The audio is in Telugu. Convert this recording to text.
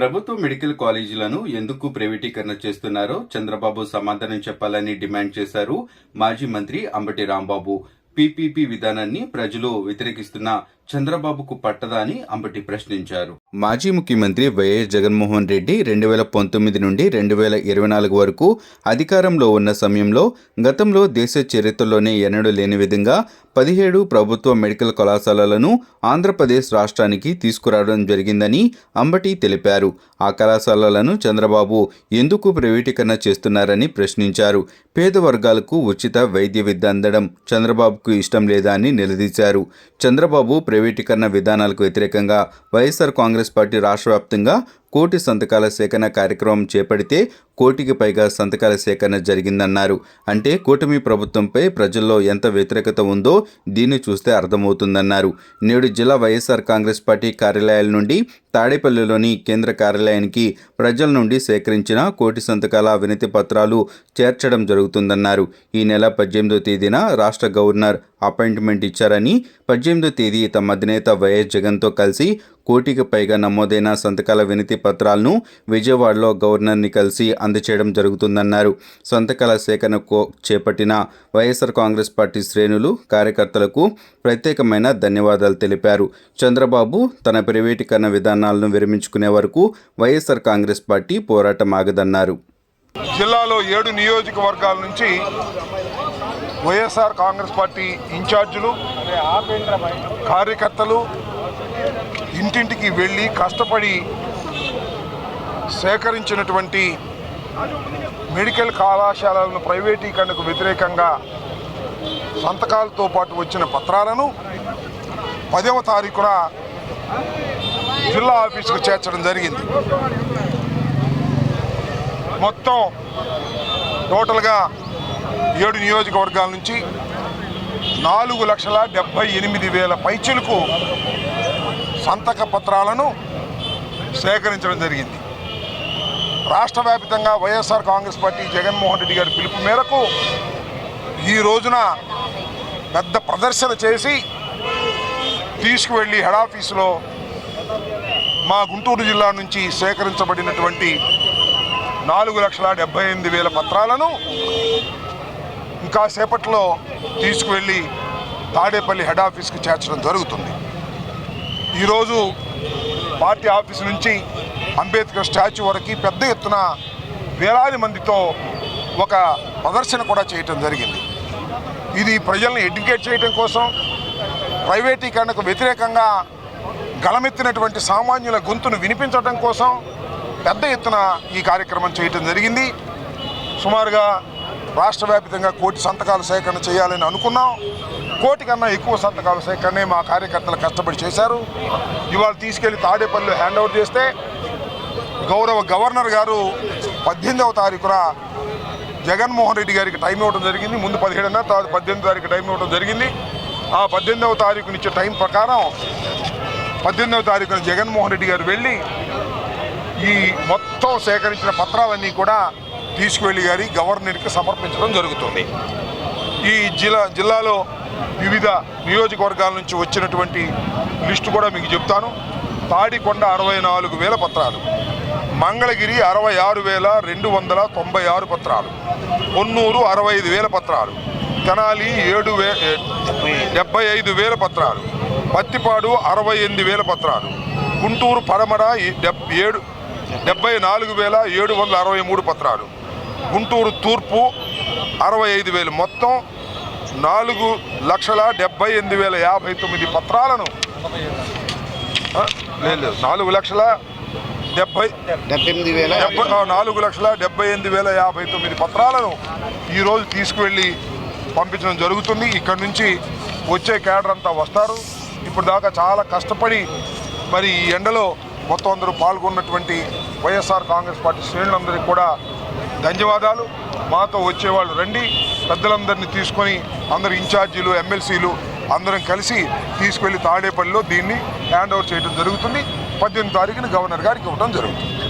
ప్రభుత్వ మెడికల్ కాలేజీలను ఎందుకు ప్రైవేటీకరణ చేస్తున్నారో చంద్రబాబు సమాధానం చెప్పాలని డిమాండ్ చేశారు మాజీ మంత్రి అంబటి రాంబాబు. పీపీపీ విధానాన్ని ప్రజలు వ్యతిరేకిస్తున్న చంద్రబాబుకు పట్టదా అని అంబటి ప్రశ్నించారు. మాజీ ముఖ్యమంత్రి వైఎస్ జగన్మోహన్ రెడ్డి రెండు వేల పంతొమ్మిది నుండి రెండు వేల ఇరవై నాలుగు వరకు అధికారంలో ఉన్న సమయంలో గతంలో దేశ చరిత్రలోనే ఎన్నడూ లేని విధంగా పదిహేడు ప్రభుత్వ మెడికల్ కళాశాలలను ఆంధ్రప్రదేశ్ రాష్ట్రానికి తీసుకురావడం జరిగిందని అంబటి తెలిపారు. ఆ కళాశాలలను చంద్రబాబు ఎందుకు ప్రైవేటీకరణ చేస్తున్నారని ప్రశ్నించారు. పేద వర్గాలకు ఉచిత వైద్య విద్య అందడం చంద్రబాబుకు ఇష్టం లేదా అని నిలదీశారు. చంద్రబాబు ప్రైవేటీకరణ విధానాలకు వ్యతిరేకంగా వైఎస్ఆర్ కాంగ్రెస్ పార్టీ రాష్ట్ర వ్యాప్తంగా కోటి సంతకాల సేకరణ కార్యక్రమం చేపడితే కోటికి పైగా సంతకాల సేకరణ జరిగిందన్నారు. అంటే కూటమి ప్రభుత్వంపై ప్రజల్లో ఎంత వ్యతిరేకత ఉందో దీన్ని చూస్తే అర్థమవుతుందన్నారు. నేడు జిల్లా వైఎస్ఆర్ కాంగ్రెస్ పార్టీ కార్యాలయాల నుండి తాడేపల్లిలోని కేంద్ర కార్యాలయానికి ప్రజల నుండి సేకరించిన కోటి సంతకాల వినతి పత్రాలు చేర్చడం జరుగుతుందన్నారు. ఈ నెల పద్దెనిమిదో తేదీన రాష్ట్ర గవర్నర్ అపాయింట్మెంట్ ఇచ్చారని పద్దెనిమిదో తేదీ తమ అధినేత వైఎస్ జగన్తో కలిసి కోటికి పైగా నమోదైన సంతకాల వినతి పత్రాలను విజయవాడలో గవర్నర్ని కలిసి అందచేయడం జరుగుతుందన్నారు. సంతకాల సేకరణకు చేపట్టిన వైఎస్ఆర్ కాంగ్రెస్ పార్టీ శ్రేణులు కార్యకర్తలకు ప్రత్యేకమైన ధన్యవాదాలు తెలిపారు. చంద్రబాబు తన ప్రైవేటీకరణ విధానాలను విరమించుకునే వరకు వైఎస్ఆర్ కాంగ్రెస్ పార్టీ పోరాటం ఆగదన్నారు. జిల్లాలో ఏడు నియోజకవర్గాల నుంచి వైఎస్ఆర్ కాంగ్రెస్ పార్టీ ఇన్ఛార్జీలు కార్యకర్తలు ఇంటింటికి వెళ్ళి కష్టపడి సేకరించినటువంటి మెడికల్ కళాశాలలను ప్రైవేటీకరణకు వ్యతిరేకంగా సంతకాలతో పాటు వచ్చిన పత్రాలను పదవ తారీఖున జిల్లా ఆఫీసుకు చేర్చడం జరిగింది. మొత్తం టోటల్గా ఏడు నియోజకవర్గాల నుంచి నాలుగు లక్షల డెబ్బై ఎనిమిది వేల పైచులకు సంతక పత్రాలను సేకరించడం జరిగింది. రాష్ట్ర వ్యాప్తంగా వైఎస్ఆర్ కాంగ్రెస్ పార్టీ జగన్మోహన్ రెడ్డి గారి పిలుపు మేరకు ఈ రోజున పెద్ద ప్రదర్శన చేసి తీసుకువెళ్ళి హెడ్ ఆఫీసులో మా గుంటూరు జిల్లా నుంచి సేకరించబడినటువంటి నాలుగు లక్షల డెబ్బై ఎనిమిది వేల పత్రాలను ఇంకా సేపట్లో తీసుకువెళ్ళి తాడేపల్లి హెడ్ ఆఫీస్కి చేర్చడం జరుగుతుంది. ఈరోజు పార్టీ ఆఫీస్ నుంచి అంబేద్కర్ స్టాచ్యూ వరకు పెద్ద ఎత్తున వేలాది మందితో ఒక ప్రదర్శన కూడా చేయటం జరిగింది. ఇది ప్రజల్ని ఎడ్యుకేట్ చేయటం కోసం ప్రైవేటీకరణకు వ్యతిరేకంగా గలమెత్తినటువంటి సామాన్యుల గొంతును వినిపించడం కోసం పెద్ద ఎత్తున ఈ కార్యక్రమం చేయటం జరిగింది. సుమారుగా రాష్ట్ర వ్యాప్తంగా కోటి సంతకాల సేకరణ చేయాలని అనుకున్నాం. కోటి కన్నా ఎక్కువ సంతకాల సేకరణే మా కార్యకర్తలు కష్టపడి చేశారు. ఇవాళ తీసుకెళ్ళి తాడేపల్లి హ్యాండ్ ఓవర్ చేస్తే గౌరవ గవర్నర్ గారు పద్దెనిమిదవ తారీఖున జగన్మోహన్ రెడ్డి గారికి టైం ఇవ్వడం జరిగింది. ముందు పదిహేడున తర్వాత పద్దెనిమిది తారీఖు టైం ఇవ్వడం జరిగింది. ఆ పద్దెనిమిదవ తారీఖునిచ్చే టైం ప్రకారం పద్దెనిమిదవ తారీఖున జగన్మోహన్ రెడ్డి గారు వెళ్ళి ఈ మొత్తం సేకరించిన పత్రాలన్నీ కూడా తీసుకువెళ్ళి గారి గవర్నర్కి సమర్పించడం జరుగుతుంది. ఈ జిల్లా జిల్లాలో వివిధ నియోజకవర్గాల నుంచి వచ్చినటువంటి లిస్టు కూడా మీకు చెప్తాను. తాడికొండ అరవై నాలుగు వేల పత్రాలు మంగళగిరి అరవై ఆరు వేల రెండు వందల తొంభై ఆరు పత్రాలు కొన్నూరు అరవై ఐదు వేల పత్రాలు తెనాలి ఏడు వే డెబ్బై ఐదు వేల పత్రాలు పత్తిపాడు అరవై ఎనిమిది వేల పత్రాలు గుంటూరు పడమర డెబ్ ఏడు డెబ్బై నాలుగు వేల ఏడు వందల అరవై మూడు పత్రాలు గుంటూరు తూర్పు అరవై ఐదు వేలు మొత్తం నాలుగు లక్షల డెబ్బై ఎనిమిది వేల యాభై తొమ్మిది పత్రాలను లేదు. నాలుగు లక్షల డెబ్బై వేల డెబ్బై ఆ, నాలుగు లక్షల డెబ్బై ఎనిమిది వేల యాభై తొమ్మిది పత్రాలను ఈరోజు తీసుకువెళ్ళి పంపించడం జరుగుతుంది ఇక్కడ నుంచి వచ్చే క్యాడర్ అంతా వస్తారు ఇప్పుడు దాకా చాలా కష్టపడి మరి ఈ ఎండలో మొత్తం అందరూ పాల్గొన్నటువంటి వైఎస్ఆర్ కాంగ్రెస్ పార్టీ శ్రేణులందరికీ కూడా ధన్యవాదాలు. మాతో వచ్చేవాళ్ళు రండి. పెద్దలందరినీ తీసుకొని అందరు ఇన్ఛార్జీలు ఎమ్మెల్సీలు అందరం కలిసి తీసుకెళ్ళి తాడేపల్లిలో దీన్ని హ్యాండ్ ఓవర్ చేయడం జరుగుతుంది. పద్దెనిమిది తారీఖున గవర్నర్ గారికి ఇవ్వడం జరుగుతుంది.